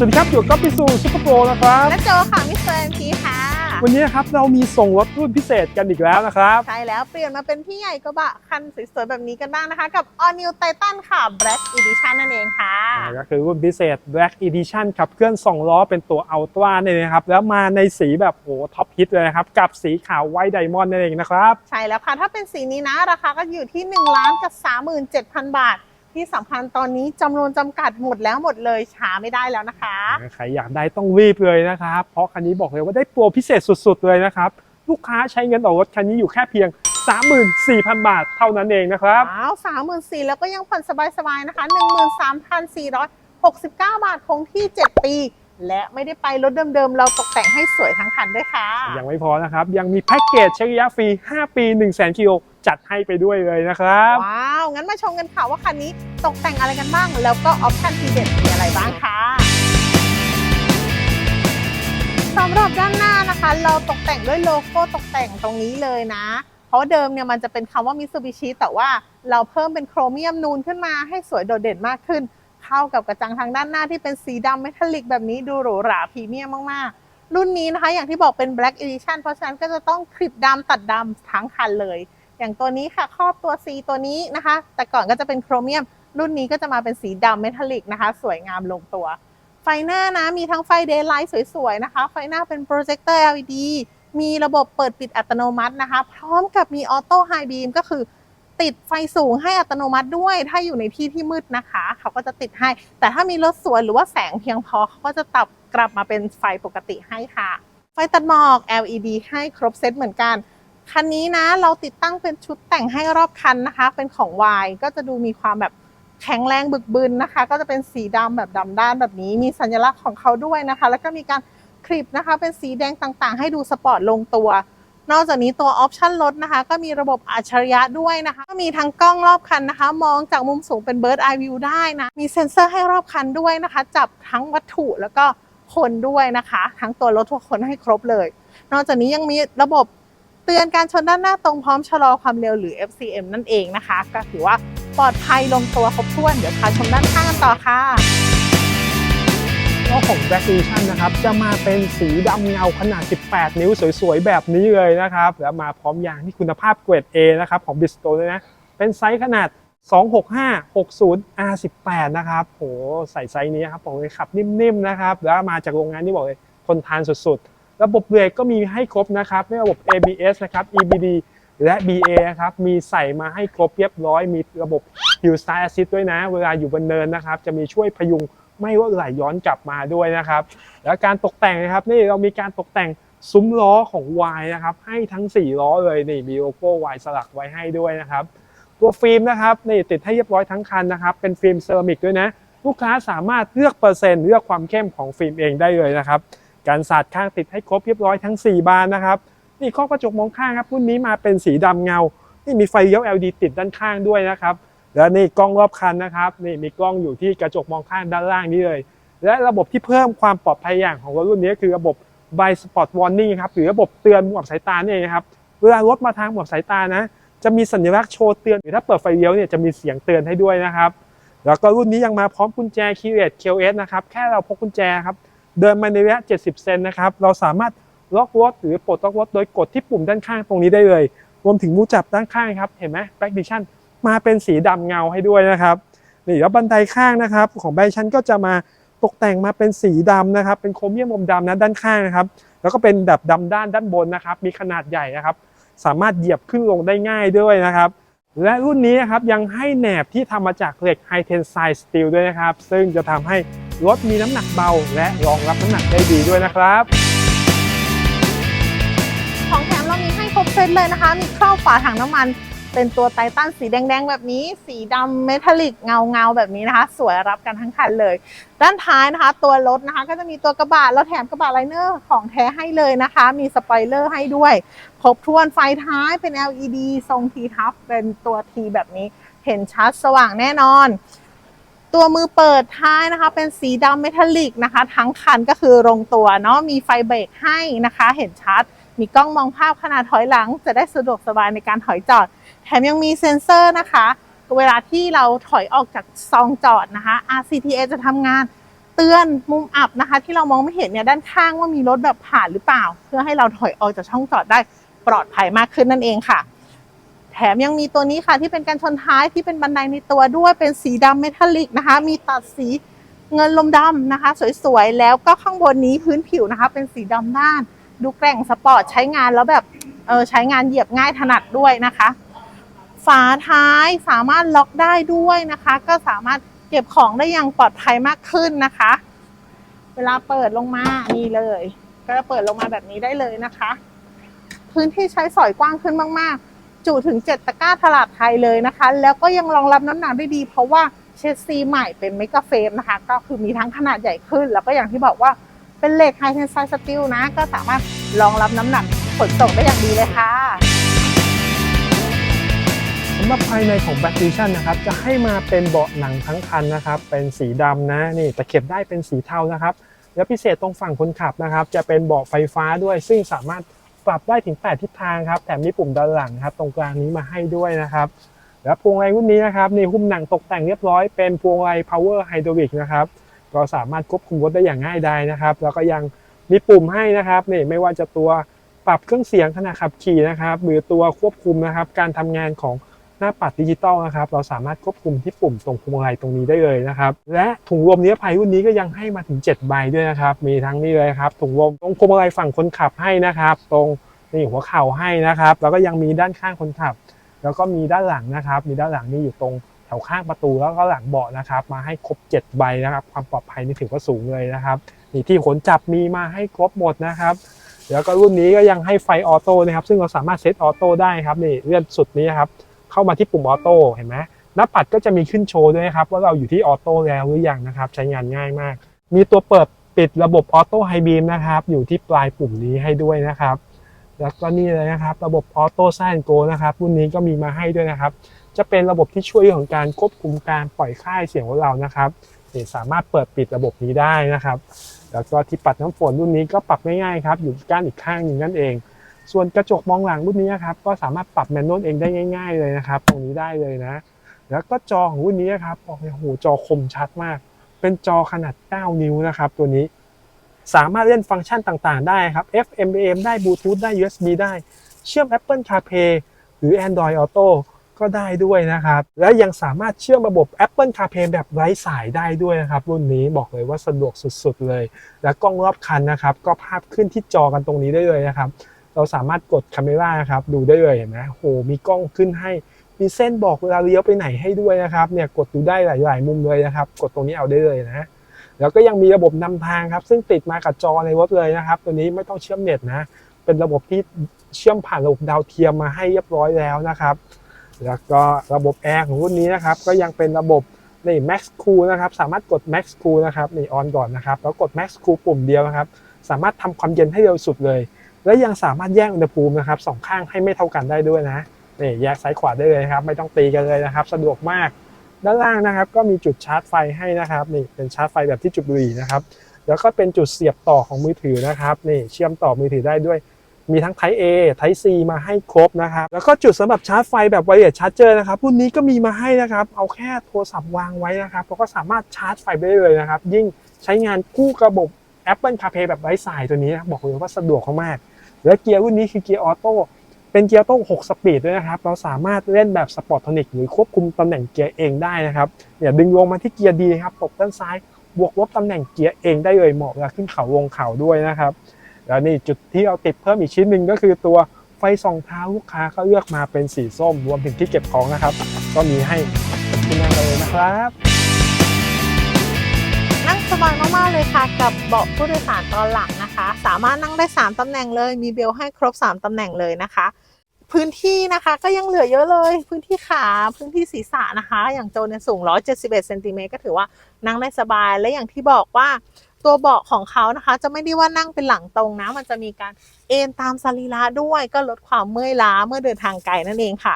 สวัสดีครับอยู่กับพี่ซูซุปเปอร์โปรนะครับและโจค่ะมิสเตอร์เอ็มพีค่ะ วันนี้นะครับเรามีส่งรถรุ่นพิเศษกันอีกแล้วนะครับ ใช่แล้วเปลี่ยนมาเป็นพี่ใหญ่กระบะคันสวยๆแบบนี้กันบ้างนะคะ กับ All New Titan ค่ะ Black Edition นั่นเองค่ะก็คือรุ่นพิเศษ Black Edition ขับเคลื่อน 2 ล้อเป็นตัวอัลตร้าเนี่ยนะครับ แล้วมาในสีแบบโหท็อปฮิตเลยนะครับ กับสีขาวไวท์ไดมอนด์นั่นเองนะครับ ใช่แล้วค่ะถ้าเป็นสีนี้นะราคาก็อยู่ที่1ล้านกับ37,000 บาท ที่สำคัญตอนนี้จำนวนจำกัดหมดแล้วหมดเลยช้าไม่ได้แล้วนะคะ ใครอยากได้ต้องรีบเลยนะครับ เพราะคันนี้บอกเลยว่าได้โปรพิเศษสุดๆเลยนะครับ ลูกค้าใช้เงินออกรถคันนี้อยู่แค่เพียง 34,000 บาทเท่านั้นเองนะครับว้าวสามหมื่นสี่แล้วก็ยังผ่อนสบายๆนะคะหนึ่งหมื่นสามพันสี่ร้อยหกสิบเก้าบาทคงที่เจ็ดปีและไม่ได้ไปรถเดิมๆ เราตกแต่งให้สวยทั้งคันด้วยค่ะ ยังไม่พอนะครับ ยังมีแพ็กเกจเช็คระยะฟรี 5 ปี 1 0 0 0 0แกิโล จัดให้ไปด้วยเลยนะครับ ว้าว งั้นมาชมกันค่ะว่าคันนี้ตกแต่งอะไรกันบ้าง แล้วก็ออปชั่นทีเด็ดมีอะไรบ้างค่ะสำหรับด้านหน้านะคะ เราตกแต่งด้วยโลโก้ตกแต่งตรงนี้เลยนะ เพราะว่าเดิมเนี่ยมันจะเป็นคำว่ามิ t ซูบิชิแต่ว่าเราเพิ่มเป็นโครเมียมนูนขึ้นมาให้สวยโดดเด่นมากขึ้น เข้ากับกระจังทางด้านหน้าที่เป็นสีดำเมทัลลิกแบบนี้ดูหรูหราพรีเมียมมากๆรุ่นนี้นะคะอย่างที่บอกเป็น Black Edition เพราะฉะนั้นก็จะต้องคลิปดำตัดดำทั้งคันเลย อย่างตัวนี้ค่ะครอบตัว C ตัวนี้นะคะ แต่ก่อนก็จะเป็นโครเมียม รุ่นนี้ก็จะมาเป็นสีดำเมทัลลิกนะคะ สวยงามลงตัว ไฟหน้านะมีทั้งไฟเดย์ไลท์สวยๆนะคะ ไฟหน้าเป็นโปรเจคเตอร์ LED มีระบบเปิดปิดอัตโนมัตินะคะ พร้อมกับมีออโต้ไฮบีมก็คือติดไฟสูงให้อัตโนมัติด้วย ถ้าอยู่ในที่ที่มืดนะคะ เขาก็จะติดให้ แต่ถ้ามีรถสวนหรือว่าแสงเพียงพอเขาก็จะตับกลับมาเป็นไฟปกติให้ค่ะ ไฟตัดหมอก LED ให้ครบเซตเหมือนกัน คันนี้นะเราติดตั้งเป็นชุดแต่งให้รอบคันนะคะ เป็นของ Y ก็จะดูมีความแบบแข็งแรงบึกบึนนะคะ ก็จะเป็นสีดำแบบดำด้านแบบนี้ มีสัญลักษณ์ของเขาด้วยนะคะ แล้วก็มีการคลิปนะคะ เป็นสีแดงต่างๆ ให้ดูสปอร์ตลงตัว นอกจากนี้ตัวออปชันรถนะคะ ก็มีระบบอัจฉริยะด้วยนะคะ ก็มีทั้งกล้องรอบคันนะคะ มองจากมุมสูงเป็น Bird Eye View ได้นะ มีเซ็นเซอร์ให้รอบคันด้วยนะคะ จับทั้งวัตถุแล้วก็คนด้วยนะคะ ทั้งตัวรถทุกคนให้ครบเลย นอกจากนี้ยังมีระบบ เตือนการชนด้านหน้าตรงพร้อมชะลอความเร็วหรือ FCM นั่นเองนะคะ ก็ถือว่าปลอดภัยลงตัวครบถ้วน เดี๋ยวพาชมด้านข้างกันต่อค่ะล้อของ Black Edition นะครับ จะมาเป็นสีดำเงาขนาด 18 นิ้วสวยๆ แบบนี้เลยนะครับ แล้วมาพร้อมยางที่คุณภาพเกรด A นะครับ ของ Bridgestone เลยนะ เป็นไซส์ขนาด 265 60 R18 นะครับ โห ใส่ไซส์นี้ครับบอกเลยขับนิ่มๆ นะครับ แล้วมาจากโรงงานที่บอกเลยทนทานสุดๆ ระบบเบรกก็มีให้ครบนะครับไม่ระบบ ABS นะครับ EBD และ BA นะครับ มีใส่มาให้ครบเรียบร้อย มีระบบ Hill Start Assist ด้วยนะ เวลาอยู่บนเนินนะครับ จะมีช่วยพยุงไม่ว่าไหลย้อนกลับมาด้วยนะครับ แล้วการตกแต่งนะครับ นี่เรามีการตกแต่งซุ้มล้อของ Y นะครับ ให้ทั้ง 4 ล้อเลย นี่มีโลโก้ Y สลักไว้ให้ด้วยนะครับ ตัวฟิล์มนะครับ นี่ติดให้เรียบร้อยทั้งคันนะครับ เป็นฟิล์มเซรามิกด้วยนะ ลูกค้าสามารถเลือกเปอร์เซ็นต์เลือกความเข้มของฟิล์มเองได้เลยนะครับ การสาดข้างติดให้ครบเรียบร้อยทั้ง 4 บานนะครับนี่ข้อกระจกมองข้างครับรุ่นนี้มาเป็นสีดำเงา นี่มีไฟเลี้ยว LED ติดด้านข้างด้วยนะครับ แล้วนี่กล้องรอบคันนะครับนี่มีกล้องอยู่ที่กระจกมองข้างด้านล่างนี้เลย และระบบที่เพิ่มความปลอดภัยอย่างของรถรุ่นนี้คือระบบ by spot warning ครับหรือระบบเตือนหมวกสายตาเนี่เองครับเวลารถมาทางหมวกสายตานะ จะมีสัญลักษณ์โชว์เตือนหรือถ้าเปิดไฟเลี้ยวเนี่ยจะมีเสียงเตือนให้ด้วยนะครับ แล้วก็รุ่นนี้ยังมาพร้อมกุญแจ Keyless KOS นะครับแค่เราพกกุญแจครับ เดินมาในระยะ 70 เซนนะครับ เราสามารถล็อกรถหรือปลดล็อกรถโดยกดที่ปุ่มด้านข้างตรงนี้ได้เลย รวมถึงมูจับด้านข้างครับ เห็นไหม Black Edition มาเป็นสีดำเงาให้ด้วยนะครับนี่แล้วบันไดข้างนะครับ ของ Black Edition ก็จะมาตกแต่งมาเป็นสีดำนะครับ เป็นโครเมียมอมดำนะด้านข้างนะครับ แล้วก็เป็นแบบดำด้านด้านบนนะครับ มีขนาดใหญ่นะครับ สามารถเหยียบขึ้นลงได้ง่ายด้วยนะครับ และรุ่นนี้นะครับยังให้แหนบที่ทำมาจากเหล็ก High Tensile Steel ด้วยนะครับ ซึ่งจะทำให้ รถมีน้ำหนักเบา และรองรับน้ำหนักได้ดีด้วยนะครับ ของแถมเรามีให้ครบเซตเลยนะคะ มีครอบฝาถังน้ำมัน เป็นตัวไททันสีแดงๆ แบบนี้ สีดำเมทัลลิกเงาๆ แบบนี้นะคะ สวยรับกันทั้งคันเลย ด้านท้ายนะคะ ตัวรถนะคะ ก็จะมีตัวกระบะแล้วแถมกระบะไลเนอร์ของแท้ให้เลยนะคะ มีสปอยเลอร์ให้ด้วย ครบถ้วนไฟท้ายเป็น LED ทรงทีทับเป็นตัวทีแบบนี้ เห็นชัดสว่างแน่นอน ตัวมือเปิดท้ายนะคะ เป็นสีดำเมทัลลิกนะคะ ทั้งคันก็คือลงตัวเนาะมีไฟเบรกให้นะคะ เห็นชัด มีกล้องมองภาพขนาดถอยหลัง จะได้สะดวกสบายในการถอยจอด แถมยังมีเซ็นเซอร์นะคะ เวลาที่เราถอยออกจากซองจอดนะคะ RCTA จะทำงานเตือนมุมอับนะคะ ที่เรามองไม่เห็นเนี่ยด้านข้างว่ามีรถแบบผ่านหรือเปล่า เพื่อให้เราถอยออกจากช่องจอดได้ปลอดภัยมากขึ้นนั่นเองค่ะ ถมยังมีตัวนี้ค่ะที่เป็นการชนท้ายที่เป็นบันไดในตัวด้วยเป็นสีดำเมทัลลิกนะคะ มีตัดสีเงินลมดำนะคะ สวยๆ แล้วก็ข้างบนนี้พื้นผิวนะคะ เป็นสีดำด้าน ดูแกร่งสปอร์ตใช้งานแล้วแบบเออใช้งานเหยียบง่ายถนัดด้วยนะคะ ฝาท้ายสามารถล็อกได้ด้วยนะคะ ก็สามารถเก็บของได้อย่างปลอดภัยมากขึ้นนะคะ เวลาเปิดลงมานี่เลย ก็จะเปิดลงมาแบบนี้ได้เลยนะคะ พื้นที่ใช้สอยกว้างขึ้นมากๆ จุถึง 7 ตะกร้าตลาดไทยเลยนะคะ แล้วก็ยังรองรับน้ำหนักได้ดี เพราะว่าเชสซีใหม่เป็นเมกะเฟรมนะคะ ก็คือมีทั้งขนาดใหญ่ขึ้น แล้วก็อย่างที่บอกว่าเป็นเหล็กไฮเทนไซสตีลนะ ก็สามารถรองรับน้ำหนักขนส่งได้อย่างดีเลยค่ะสำหรับภายในของ Black Vision นะครับ จะให้มาเป็นเบาะหนังทั้งคันนะครับ เป็นสีดำนะ นี่ตะเข็บได้เป็นสีเทานะครับ แล้วพิเศษตรงฝั่งคนขับนะครับ จะเป็นเบาะไฟฟ้าด้วย ซึ่งสามารถ ปรับได้ถึง 8 ทิศทางครับ แถมมีปุ่มด้านหลังครับ ตรงกลางนี้มาให้ด้วยนะครับแล้วพวงมาลัยรุ่นนี้นะครับนี่หุ้มหนังตกแต่งเรียบร้อยเป็นพวงมาลัย power hydraulic นะครับก็สามารถควบคุมรถได้อย่างง่ายดายนะครับ แล้วก็ยังมีปุ่มให้นะครับนี่ไม่ว่าจะตัวปรับเครื่องเสียงขณะขับขี่นะครับ หรือตัวควบคุมนะครับ การทำงานของ หน้าปัดดิจิตอลนะครับเราสามารถควบคุมที่ปุ่มตรงพวงมาลัยตรงนี้ได้เลยนะครับและถุงลมนิรภัยรุ่นนี้ก็ยังให้มาถึง 7 ใบด้วยนะครับมีทั้งนี้เลยครับถุงลมตรงพวงมาลัยฝั่งคนขับให้นะครับ ตรงนี่หัวเข่าให้นะครับ แล้วก็ยังมีด้านข้างคนขับ แล้วก็มีด้านหลังนะครับ มีด้านหลังนี่อยู่ตรงแถวข้างประตูแล้วก็หลังเบาะนะครับ มาให้ครบ 7 ใบนะครับ ความปลอดภัยนี่ถือว่าสูงเลยนะครับนี่ที่ขนจับมีมาให้ครบหมดนะครับแล้วก็รุ่นนี้ก็ยังให้ไฟออโต้นะครับ ซึ่งเราสามารถเซตออโต้ได้ครับนี่เลื่อนสุดนี้ครับ เข้ามาที่ปุ่มออโต้เห็นไหมหน้าปัดก็จะมีขึ้นโชว์ด้วยนะครับ ว่าเราอยู่ที่ออโต้แล้วหรือยังนะครับ ใช้งานง่ายมาก มีตัวเปิดปิดระบบออโต้ไฮบีมนะครับ อยู่ที่ปลายปุ่มนี้ให้ด้วยนะครับ แล้วก็นี่เลยนะครับ ระบบออโต้ไซน์โกนะครับรุ่นนี้ก็มีมาให้ด้วยนะครับ จะเป็นระบบที่ช่วยของการควบคุมการปล่อยค่ายเสียงของเรานะครับสามารถเปิดปิดระบบนี้ได้นะครับ แล้วก็ที่ปัดน้ำฝนรุ่นนี้ก็ปรับง่ายๆครับ อยู่ก้านอีกข้างหนึ่งนั่นเอง ส่วนกระจกมองหลังรุ่นนี้ครับก็สามารถปรับแมนนวลเองได้ง่าย ๆ เลยนะครับ ตรงนี้ได้เลยนะ แล้วก็จอของรุ่นนี้ครับโอ้โหจอคมชัดมาก เป็นจอขนาด 9 นิ้วนะครับ ตัวนี้สามารถเล่นฟังก์ชันต่างๆ ได้ครับ FM AM ได้ Bluetooth ได้ USB ได้ เชื่อม Apple CarPlay หรือ Android Auto ก็ได้ด้วยนะครับ และยังสามารถเชื่อมระบบ Apple CarPlay แบบไร้สายได้ด้วยนะครับ รุ่นนี้บอกเลยว่าสะดวกสุดๆเลย และกล้องรอบคันนะครับ ก็ภาพขึ้นที่จอกันตรงนี้ได้เลยนะครับ เราสามารถกดคาเมราครับดูได้เลยเห็นไหมโอ้โหมีกล้องขึ้นให้มีเส้นบอกเวลาเลี้ยวไปไหนให้ด้วยนะครับเนี่ยกดดูได้หลาย ๆ มุมเลยนะครับ กดตรงนี้เอาได้เลยนะแล้วก็ยังมีระบบนำทางครับ ซึ่งติดมากับจอในรถเลยนะครับ ตัวนี้ไม่ต้องเชื่อมเน็ตนะเป็นระบบที่เชื่อมผ่านระบบดาวเทียมมาให้เรียบร้อยแล้วนะครับ แล้วก็ระบบแอร์ของรุ่นนี้นะครับ ก็ยังเป็นระบบนี่ Max Cool นะครับ สามารถกด Max Cool นะครับนี่ออนก่อนนะครับ แล้วกด Max Cool ปุ่มเดียวนะครับ สามารถทำความเย็นให้เร็วสุดเลย และยังสามารถแยกอุณหภูมินะครับสองข้างให้ไม่เท่ากันได้ด้วยนะนี่แยกซ้ายขวาได้เลยครับ ไม่ต้องตีกันเลยนะครับ สะดวกมาก ด้านล่างนะครับ ก็มีจุดชาร์จไฟให้นะครับนี่เป็นชาร์จไฟแบบที่จุดบุหรี่นะครับแล้วก็เป็นจุดเสียบต่อของมือถือนะครับนี่เชื่อมต่อมือถือได้ด้วย มีทั้ง Type A Type C มาให้ครบนะครับ แล้วก็จุดสำหรับชาร์จไฟแบบไวเลสชาร์จเจอร์นะครับรุ่นนี้ก็มีมาให้นะครับ เอาแค่โทรศัพท์วางไว้นะครับแล้วก็สามารถชาร์จไฟไปได้เลยนะครับ ยิ่งใช้งานคู่ระบบ Apple CarPlay แบบไร้สายตัวนี้นะบอกเลยว่าสะดวกมาก และเกียร์รุ่นนี้คือเกียร์ออโต้เป็นเกียร์ออโต้6สปีดด้วยนะครับ เราสามารถเล่นแบบสปอร์ตโทนิกหรือควบคุมตำแหน่งเกียร์เองได้นะครับเนี่ยดึงลงมาที่เกียร์ดีครับ ตกด้านซ้าย บวกลบตำแหน่งเกียร์เองได้เลยเหมาะเวลาขึ้นเขาลงเขาด้วยนะครับ แล้วนี่จุดที่เราติดเพิ่มอีกชิ้นหนึ่งก็คือตัวไฟส่องเท้าลูกค้าก็เลือกมาเป็นสีส้ม รวมถึงที่เก็บของนะครับ ก็มีให้ที่นั่งกันเลยนะครับนั่งสบายมากๆเลยค่ะกับเบาะผู้โดยสารตอนหลัง สามารถนั่งได้ 3 ตำแหน่งเลย มีเบลให้ครบ 3 ตำแหน่งเลยนะคะ พื้นที่นะคะก็ยังเหลือเยอะเลย พื้นที่ขา พื้นที่ศีรษะนะคะ อย่างโจนี่สูง 171เซนติเมตรก็ถือว่านั่งได้สบาย และอย่างที่บอกว่าตัวเบาะของเขานะคะ จะไม่ได้ว่านั่งเป็นหลังตรงนะ มันจะมีการเอนตามสรีระด้วยก็ลดความเมื่อยล้าเมื่อเดินทางไกลนั่นเองค่ะ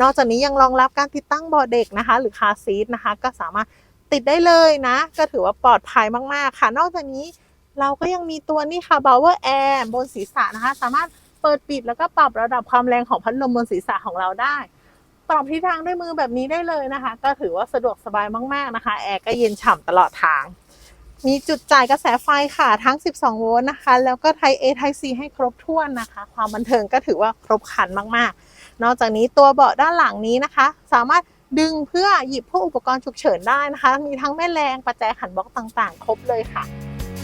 นอกจากนี้ยังรองรับการติดตั้งเบาะเด็กนะคะ หรือคาซีทนะคะ ก็สามารถติดได้เลยนะ ก็ถือว่าปลอดภัยมากๆค่ะ นอกจากนี้ เราก็ยังมีตัวนี้ค่ะ Power Air บนศีรษะนะคะ สามารถเปิดปิดแล้วก็ปรับระดับความแรงของพัดลมบนศีรษะของเราได้ ปรับทิศทางด้วยมือแบบนี้ได้เลยนะคะ ก็ถือว่าสะดวกสบายมากๆนะคะ แอร์ก็เย็นฉ่ำตลอดทาง มีจุดจ่ายกระแสไฟค่ะทั้ง 12 โวลต์นะคะ แล้วก็ไทย A ไทย C ให้ครบถ้วนนะคะ ความบันเทิงก็ถือว่าครบครันมากๆ นอกจากนี้ตัวเบาะด้านหลังนี้นะคะ สามารถดึงเพื่อหยิบพวกอุปกรณ์ฉุกเฉินได้นะคะ มีทั้งแม่แรงประแจขันบล็อกต่างๆ ครบเลยค่ะ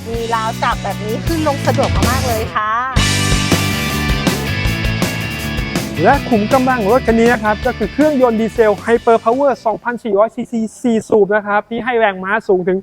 มีราวจับแบบนี้ขึ้นลงสะดวกมากๆเลยค่ะ และขุมกำลังของรถคันนี้นะครับ ก็คือเครื่องยนต์ดีเซล Hyper Power 2,400 cc 4สูบนะครับ ที่ให้แรงม้าสูงถึง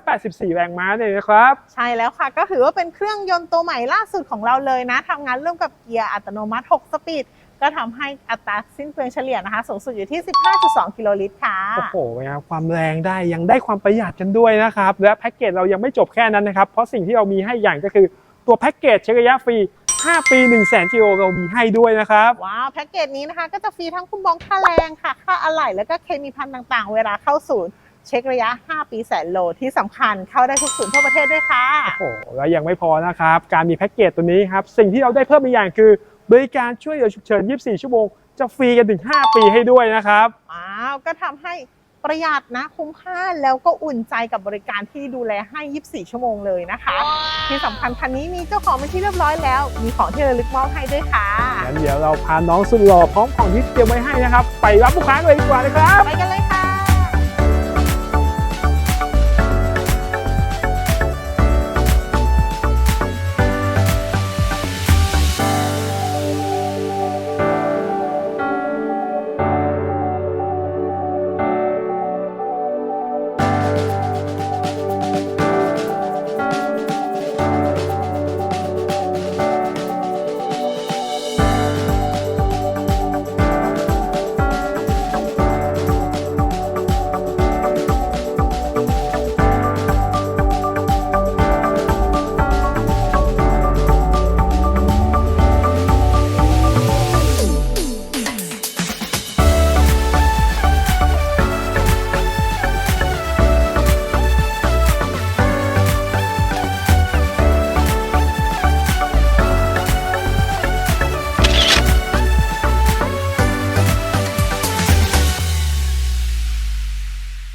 184 แรงม้าเลยนะครับ ใช่แล้วค่ะก็ถือว่าเป็นเครื่องยนต์ตัวใหม่ล่าสุดของเราเลยนะทำงานร่วมกับเกียร์อัตโนมัติ 6 สปีด ก็ทำให้อัตราสิ้นเปลืองเฉลี่ยนะคะ สูงสุดอยู่ที่ 15.2 กิโลลิตรค่ะ โอ้โหนะครับความแรงได้ยังได้ความประหยัดกันด้วยนะครับ และแพ็กเกจเรายังไม่จบแค่นั้นนะครับ เพราะสิ่งที่เรามีให้อย่างก็คือตัวแพ็กเกจเช็คระยะฟรี 5 ปี 1 0 0 0 0 0กิโลเรามีให้ด้วยนะครับ ว้าว แพ็กเกจนี้นะคะ ก็จะฟรีทั้งคุ้มบองค่าแรงค่ะ ค่าอะไหล่แล้วก็เคมีพันต่างๆ เวลาเข้าศูนย์เช็คระยะ 5 ปีแสนโลที่สำคัญเข้าได้ทุกศูนย์ทั่วประเทศด้วยค่ะ โอ้โห แล้วยังไม่พอนะครับ การมีแพ็กเกจตัวนี้ครับ สิ่งที่เราได้เพิ่มอีกอย่างคือ บริการช่วยเหลือฉุกเฉิน 24 ชั่วโมง จะฟรีกันถึง 5 ปีให้ด้วยนะครับว้าวก็ทำให้ประหยัดนะคุ้มค่าแล้วก็อุ่นใจกับบริการที่ดูแลให้ 24 ชั่วโมงเลยนะคะ ที่สำคัญคันนี้มีเจ้าของเป็นที่เรียบร้อยแล้ว มีของที่ระลึกมอบให้ด้วยค่ะ งั้นเดี๋ยวเราพาน้องสุดหล่อพร้อมของที่เตรียมไว้ให้นะครับ ไปรับลูกค้าเลยดีกว่านะครับ ไปกันเลยค่ะ